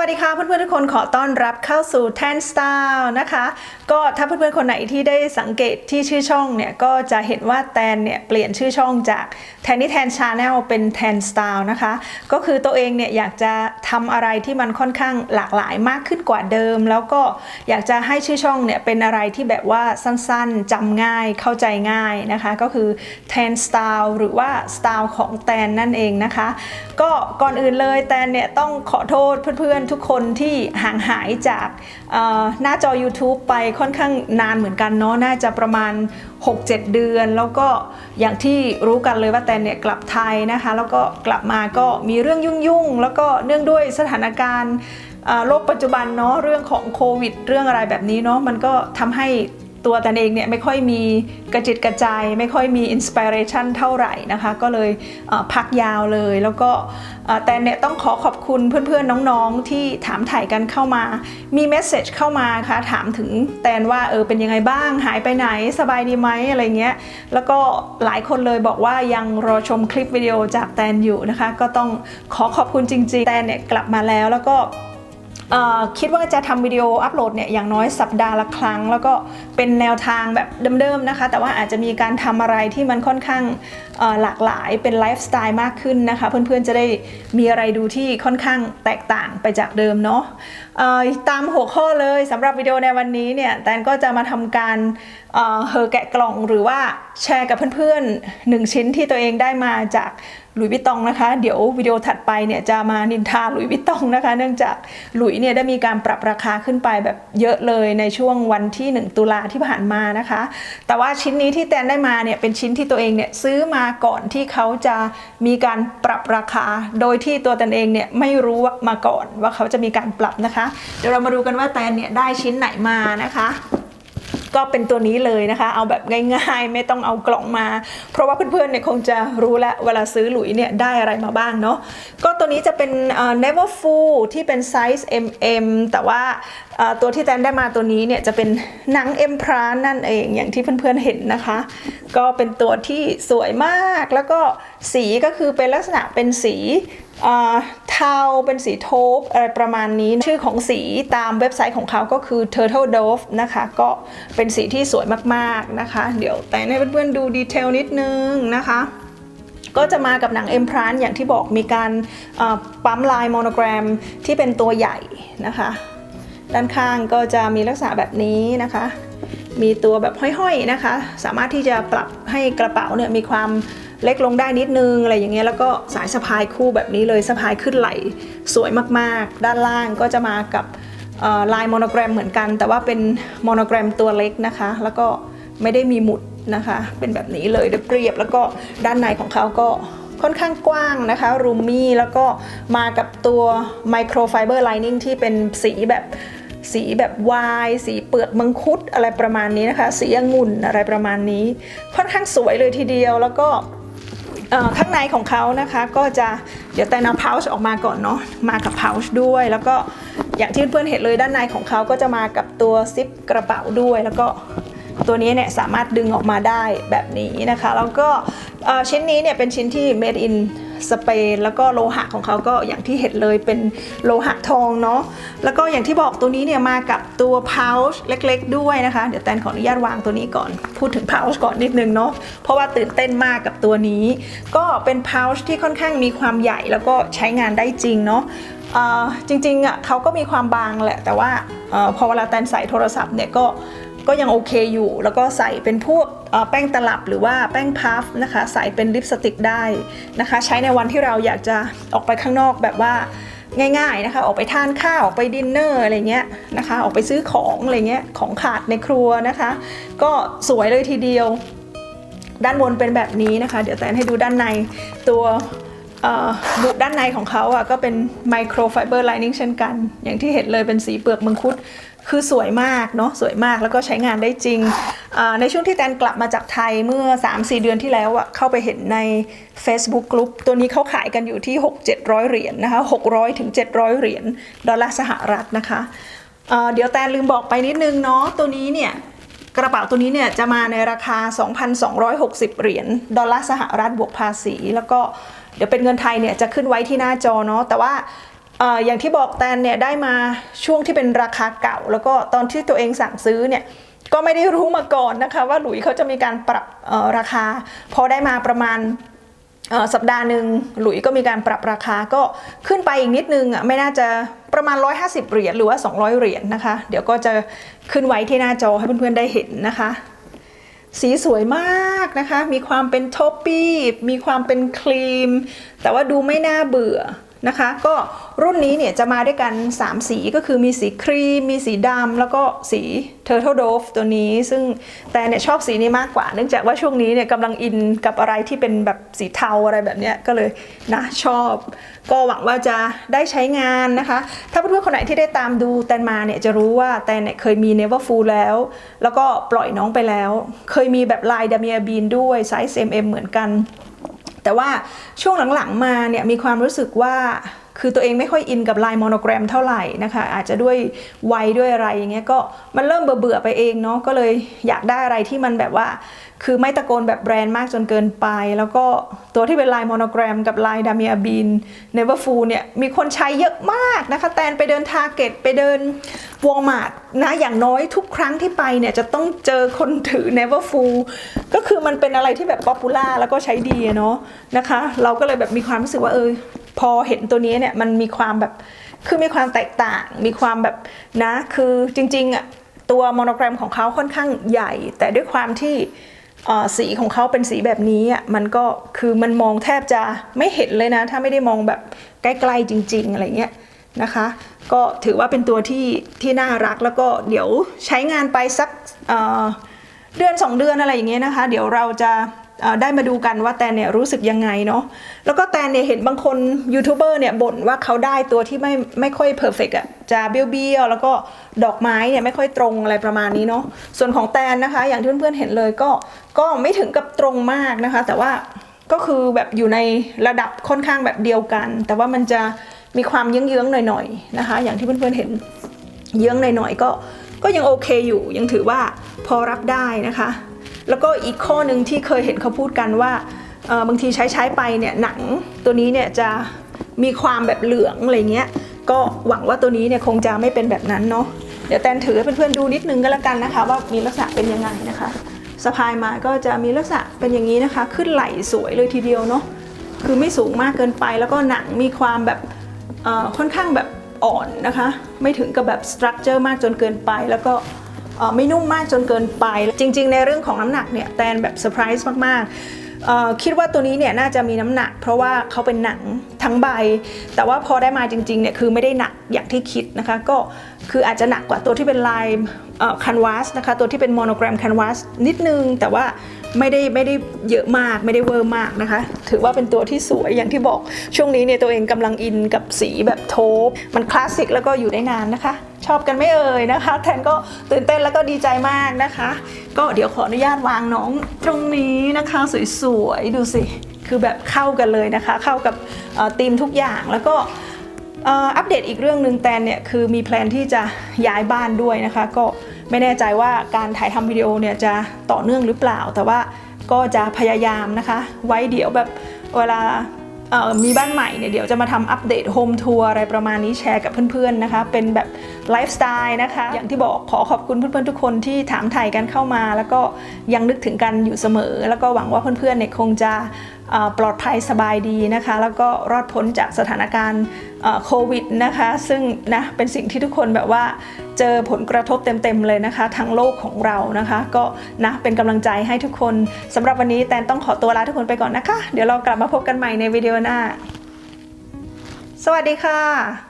วัสดีค่ะเพื่อนๆทุกคนขอต้อนรับเข้าสู่ Tan Style นะคะ ก็ถ้าเพื่อนๆคนไหนที่ได้สังเกตที่ชื่อช่องเนี่ยก็จะเห็นว่าแตนเนี่ยเปลี่ยนชื่อช่องจาก t a n นี่ Tan Channel เป็น Tan Style นะคะ ก็คือตัวเองเนี่ยอยากจะทำอะไรที่มันค่อนข้างหลากหลายมากขึ้นกว่าเดิม แล้วก็อยากจะให้ชื่อช่องเนี่ยเป็นอะไรที่แบบว่าสั้นๆจำง่ายเข้าใจง่ายนะคะ ก็คือ Tan Style หรือว่าสไตล์ของแตนนั่นเองนะคะ ก็ก่อนอื่นเลยแตนเนี่ยต้องขอโทษเพื่อนๆทุกคนที่ห่างหายจากหน้าจอ YouTube ไปค่อนข้างนานเหมือนกันเนาะน่าจะประมาณ 6-7 เดือน แล้วก็อย่างที่รู้กันเลยว่าแตนเนี่ยกลับไทยนะคะ แล้วก็กลับมาก็มีเรื่องยุ่งๆ แล้วก็เนื่องด้วยสถานการณ์โลกปัจจุบันเนาะเรื่องของโควิด เรื่องอะไรแบบนี้เนาะมันก็ทำให้ ตัวแตนเองเนี่ยไม่ค่อยมีกระจิตกระใจ ไม่ค่อยมีอินสปิเรชันเท่าไหร่นะคะ ก็เลยพักยาวเลย แล้วก็แตนเนี่ยต้องขอขอบคุณเพื่อนๆน้องๆที่ถามถ่ายกันเข้ามา มีเมสเซจเข้ามาค่ะถามถึงแตนว่าเออเป็นยังไงบ้างหายไปไหนสบายดีไหมอะไรเงี้ย แล้วก็หลายคนเลยบอกว่ายังรอชมคลิปวิดีโอจากแตนอยู่นะคะ ก็ต้องขอขอบคุณจริงๆ แตนเนี่ยกลับมาแล้วแล้วก็ คิดว่าจะทำวิดีโออัปโหลดเนี่ยอย่างน้อยสัปดาห์ละครั้ง แล้วก็เป็นแนวทางแบบเดิมๆนะคะ แต่ว่าอาจจะมีการทำอะไรที่มันค่อนข้างหลากหลายเป็นไลฟ์สไตล์มากขึ้นนะคะ เพื่อนๆจะได้มีอะไรดูที่ค่อนข้างแตกต่างไปจากเดิมเนาะตามหัวข้อเลยสำหรับวิดีโอในวันนี้เนี่ยแตนก็จะมาทำการ เอ่อเฮอแกะกล่องหรือว่าแชร์กับเพื่อนๆหนึ่งชิ้นที่ตัวเองได้มาจากหลุยวิตตองนะคะ เดี๋ยววิดีโอถัดไปเนี่ยจะมานินทาหลุยวิตตองนะคะ เนื่องจากหลุยเนี่ยได้มีการปรับราคาขึ้นไปแบบเยอะเลยในช่วงวันที่ 1 ตุลาที่ผ่านมานะคะ แต่ว่าชิ้นนี้ที่แตนได้มาเนี่ยเป็นชิ้นที่ตัวเองเนี่ยซื้อมาก่อนที่เขาจะมีการปรับราคา โดยที่ตัวแตนเองเนี่ยไม่รู้มาก่อนว่าเขาจะมีการปรับนะคะ เดี๋ยวเรามาดูกันว่าแตนเนี่ยได้ชิ้นไหนมานะคะ ก็เป็นตัวนี้เลยนะคะ เอาแบบง่ายๆ ไม่ต้องเอากล่องมา เพราะว่าเพื่อนๆเนี่ยคงจะรู้แล้วเวลาซื้อหลุยเนี่ยได้อะไรมาบ้างเนาะก็ตัวนี้จะเป็น never full ที่เป็นไซส์ mm แต่ว่าตัวที่แตนได้มาตัวนี้เนี่ยจะเป็นหนังเอ็มพรานนั่นเองอย่างที่เพื่อนๆเห็นนะคะ ก็เป็นตัวที่สวยมากแล้วก็สีก็คือเป็นลักษณะเป็นสี เทาเป็นสีโทปอะไรประมาณนี้ ชื่อของสีตามเว็บไซต์ของเขาก็คือ Turtle Dove นะคะ ก็เป็นสีที่สวยมากๆนะคะ เดี๋ยวแต่ให้เพื่อนๆดูดีเทลนิดนึงนะคะก็จะมากับหนังเอ็มพรานอย่างที่บอกมีการปั๊มลายโมโนแกรมที่เป็นตัวใหญ่นะคะ ด้านข้างก็จะมีลักษณะแบบนี้นะคะ มีตัวแบบห้อยๆนะคะ สามารถที่จะปรับให้กระเป๋าเนี่ยมีความ เล็กลงได้นิดนึงอะไรอย่างเงี้ยแล้วก็สายสะพายคู่แบบนี้เลยสะพายขึ้นไหลสวยมากๆ ด้านล่างก็จะมากับลายโมโนแกรมเหมือนกัน แต่ว่าเป็นโมโนแกรมตัวเล็กนะคะ แล้วก็ไม่ได้มีหมุดนะคะ เป็นแบบนี้เลยเรียบแล้วก็ด้านในของเขาก็ค่อนข้างกว้างนะคะรูมี่แล้วก็มากับตัวไมโครไฟเบอร์ไลนิ่งที่เป็นสีแบบสีแบบวายสีเปลือกมังคุดอะไรประมาณนี้นะคะ สีองุ่นอะไรประมาณนี้ ค่อนข้างสวยเลยทีเดียวแล้วก็ ข้างในของเขานะคะก็จะเดี๋ยวแต่นำพาวช์ออกมาก่อนเนาะมากับพาวช์ด้วย แล้วก็อย่างที่เพื่อนเห็นเลยด้านในของเขาก็จะมากับตัวซิปกระเป๋าด้วย แล้วก็ตัวนี้เนี่ยสามารถดึงออกมาได้แบบนี้นะคะ แล้วก็ชิ้นนี้เนี่ยเป็นชิ้นที่ made in สเปน แล้วก็โลหะของเขาก็อย่างที่เห็นเลยเป็นโลหะทองเนาะแล้วก็อย่างที่บอกตัวนี้เนี่ยมากับตัว pouch เล็ก ๆ ด้วยนะคะ เดี๋ยวแตนขออนุญาตวางตัวนี้ก่อนพูดถึง pouch ก่อนนิดนึงเนาะเพราะว่าตื่นเต้นมากกับตัวนี้ ก็เป็น pouch ที่ค่อนข้างมีความใหญ่แล้วก็ใช้งานได้จริงเนาะจริงๆอะเขาก็มีความบางแหละแต่ว่าออพอเวลาแตนใส่โทรศัพท์เนี่ยก็ ก็ยังโอเคอยู่ แล้วก็ใส่เป็นพวกแป้งตลับหรือว่าแป้งพัฟนะคะ ใส่เป็นลิปสติกได้นะคะ ใช้ในวันที่เราอยากจะออกไปข้างนอกแบบว่าง่ายๆนะคะ ออกไปทานข้าวออกไปดินเนอร์อะไรเงี้ยนะคะ ออกไปซื้อของอะไรเงี้ยของขาดในครัวนะคะ ก็สวยเลยทีเดียว ด้านบนเป็นแบบนี้นะคะ เดี๋ยวแตนให้ดูด้านในตัวบุด้านในของเขาอะก็เป็นไมโครไฟเบอร์ไลนิ่งเช่นกัน อย่างที่เห็นเลยเป็นสีเปลือกมังคุด คือสวยมากเนาะสวยมากแล้วก็ใช้งานได้จริง ในช่วงที่แตนกลับมาจากไทยเมื่อ 3-4 เดือนที่แล้วอะเข้าไปเห็นใน Facebook กลุ่มตัวนี้เขาขายกันอยู่ที่ 6-700 เหรียญนะคะ 600ถึง700 เหรียญดอลลาร์สหรัฐนะคะเอ่อเดี๋ยวแตนลืมบอกไปนิดนึงเนาะตัวนี้เนี่ยกระเป๋าตัวนี้เนี่ยจะมาในราคา 2,260 เหรียญดอลลาร์สหรัฐบวกภาษี แล้วก็เดี๋ยวเป็นเงินไทยเนี่ยจะขึ้นไว้ที่หน้าจอเนาะแต่ว่า อย่างที่บอกแตนเนี่ยได้มาช่วงที่เป็นราคาเก่า แล้วก็ตอนที่ตัวเองสั่งซื้อเนี่ยก็ไม่ได้รู้มาก่อนนะคะว่าหลุยเขาจะมีการปรับราคา พอได้มาประมาณสัปดาห์หนึ่งหลุยก็มีการปรับราคาก็ขึ้นไปอีกนิดนึงอะไม่น่าจะประมาณ 150 เหรียญหรือว่า 200 เหรียญนะคะ เดี๋ยวก็จะขึ้นไว้ที่หน้าจอให้เพื่อนๆได้เห็นนะคะ สีสวยมากนะคะ มีความเป็นทอปปี้มีความเป็นครีม แต่ว่าดูไม่น่าเบื่อ นะคะ ก็รุ่นนี้เนี่ยจะมาด้วยกัน 3 สีก็คือมีสีครีม มีสีดำแล้วก็สี Turtle Dove ตัวนี้ ซึ่งแต่เนี่ยชอบสีนี้มากกว่า เนื่องจากว่าช่วงนี้เนี่ยกำลังอินกับอะไรที่เป็นแบบสีเทาอะไรแบบเนี้ยก็เลยนะชอบ ก็หวังว่าจะได้ใช้งานนะคะ ถ้าเพื่อนๆคนไหนที่ได้ตามดูแตนมาเนี่ยจะรู้ว่าแตนเนี่ยเคยมี Never Full แล้ว แล้วก็ปล่อยน้องไปแล้ว เคยมีแบบลายดามียบีนด้วยไซส์ MM เหมือนกัน แต่ว่าช่วงหลังๆมาเนี่ยมีความรู้สึกว่า คือตัวเองไม่ค่อยอินกับลายโมโนแกรมเท่าไหร่นะคะ อาจจะด้วยวัยด้วยอะไรอย่างเงี้ยก็มันเริ่มเบื่อไปเองเนาะก็เลยอยากได้อะไรที่มันแบบว่า คือไม่ตะโกนแบบแบรนด์มากจนเกินไป แล้วก็ตัวที่เป็นลายโมโนแกรมกับลายดามียบีนเนเวอร์ฟูเนี่ยมีคนใช้เยอะมากนะคะ แตนไปเดินทาร์เก็ตไปเดินวอลมาร์ทนะอย่างน้อยทุกครั้งที่ไปเนี่ยจะต้องเจอคนถือ Never Full ก็คือมันเป็นอะไรที่แบบป๊อปปูล่าแล้วก็ใช้ดีเนาะนะคะ เราก็เลยแบบมีความรู้สึกว่าเออ พอเห็นตัวนี้เนี่ยมันมีความแบบคือมีความแตกต่าง มีความแบบนะคือจริงๆอะตัวโมโนแกรมของเขาค่อนข้างใหญ่ แต่ด้วยความที่สีของเขาเป็นสีแบบนี้อะมันก็คือมันมองแทบจะไม่เห็นเลยนะ ถ้าไม่ได้มองแบบใกล้ๆจริง ๆ อะไรเงี้ยนะคะ ก็ถือว่าเป็นตัวที่ที่น่ารักแล้วก็เดี๋ยวใช้งานไปสักเอ่อเดือน 2 เดือนอะไรอย่างเงี้ยนะคะ เดี๋ยวเราจะ ได้มาดูกันว่าแตนเนี่ยรู้สึกยังไงเนาะแล้วก็แตนเนี่ยเห็นบางคนยูทูบเบอร์เนี่ยบ่นว่าเขาได้ตัวที่ไม่ไม่ค่อยเพอร์เฟกอะจะเบี้ยวๆแล้วก็ดอกไม้เนี่ยไม่ค่อยตรงอะไรประมาณนี้เนาะส่วนของแตนนะคะ อย่างที่เพื่อนๆเห็นเลยก็ก็ไม่ถึงกับตรงมากนะคะ แต่ว่าก็คือแบบอยู่ในระดับค่อนข้างแบบเดียวกัน แต่ว่ามันจะมีความเยื้องๆหน่อยๆนะคะ อย่างที่เพื่อนๆเห็นเยื้องหน่อยๆก็ก็ยังโอเคอยู่ยังถือว่าพอรับได้นะคะ แล้วก็อีกข้อหนึ่งที่เคยเห็นเขาพูดกันว่าบางทีใช้ใช้ไปเนี่ยหนังตัวนี้เนี่ยจะมีความแบบเหลืองอะไรเงี้ยก็หวังว่าตัวนี้เนี่ยคงจะไม่เป็นแบบนั้นเนาะเดี๋ยวแตนถือให้เพื่อนๆดูนิดนึงก็แล้วกันนะคะ ว่ามีลักษณะเป็นยังไงนะคะสะพายมาก็จะมีลักษณะเป็นอย่างนี้นะคะ ขึ้นไหลสวยเลยทีเดียวเนาะคือไม่สูงมากเกินไป แล้วก็หนังมีความแบบค่อนข้างแบบอ่อนนะคะ ไม่ถึงกับแบบสตรัคเจอร์มากจนเกินไปแล้วก็ ไม่นุ่มมากจนเกินไป จริง ๆ ในเรื่องของน้ำหนักเนี่ยแตนแบบเซอร์ไพรส์มากๆคิดว่าตัวนี้เนี่ยน่าจะมีน้ำหนัก เพราะว่าเขาเป็นหนังทั้งใบ แต่ว่าพอได้มาจริงๆเนี่ยคือไม่ได้หนักอย่างที่คิดนะคะ ก็คืออาจจะหนักกว่าตัวที่เป็นลายคันวาสนะคะ ตัวที่เป็นโมโนแกรมคันวาสนิดนึง แต่ว่าไม่ได้ไม่ได้เยอะมากไม่ได้เวอร์มากนะคะ ถือว่าเป็นตัวที่สวยอย่างที่บอกช่วงนี้เนี่ยตัวเองกำลังอินกับสีแบบโทปมันคลาสสิกแล้วก็อยู่ได้นานนะคะ ชอบกันไม่เอ่ยนะคะ แทนก็ตื่นเต้นแล้วก็ดีใจมากนะคะ ก็เดี๋ยวขออนุญาตวางน้องตรงนี้นะคะ สวยๆดูสิ คือแบบเข้ากันเลยนะคะ เข้ากับเอ่อธีมทุกอย่างแล้วก็อัปเดตอีกเรื่องหนึ่งแตนเนี่ยคือมีแพลนที่จะย้ายบ้านด้วยนะคะ ก็ไม่แน่ใจว่าการถ่ายทำวิดีโอเนี่ยจะต่อเนื่องหรือเปล่า แต่ว่าก็จะพยายามนะคะ ไว้เดี๋ยวแบบเวลามีบ้านใหม่เนี่ยเดี๋ยวจะมาทำอัปเดตโฮมทัวร์อะไรประมาณนี้แชร์กับเพื่อนๆนะคะ เป็นแบบไลฟ์สไตล์นะคะ อย่างที่บอกขอขอบคุณเพื่อนๆทุกคนที่ถามถ่ายกันเข้ามา แล้วก็ยังนึกถึงกันอยู่เสมอ แล้วก็หวังว่าเพื่อนๆเนี่ยคงจะปลอดภัยสบายดีนะคะ แล้วก็รอดพ้นจากสถานการณ์โควิดนะคะ ซึ่งนะเป็นสิ่งที่ทุกคนแบบว่าเจอผลกระทบเต็มๆเลยนะคะทั้งโลกของเรานะคะ ก็นะเป็นกำลังใจให้ทุกคนสำหรับวันนี้แตนต้องขอตัวลาทุกคนไปก่อนนะคะ เดี๋ยวเรากลับมาพบกันใหม่ในวิดีโอหน้า สวัสดีค่ะ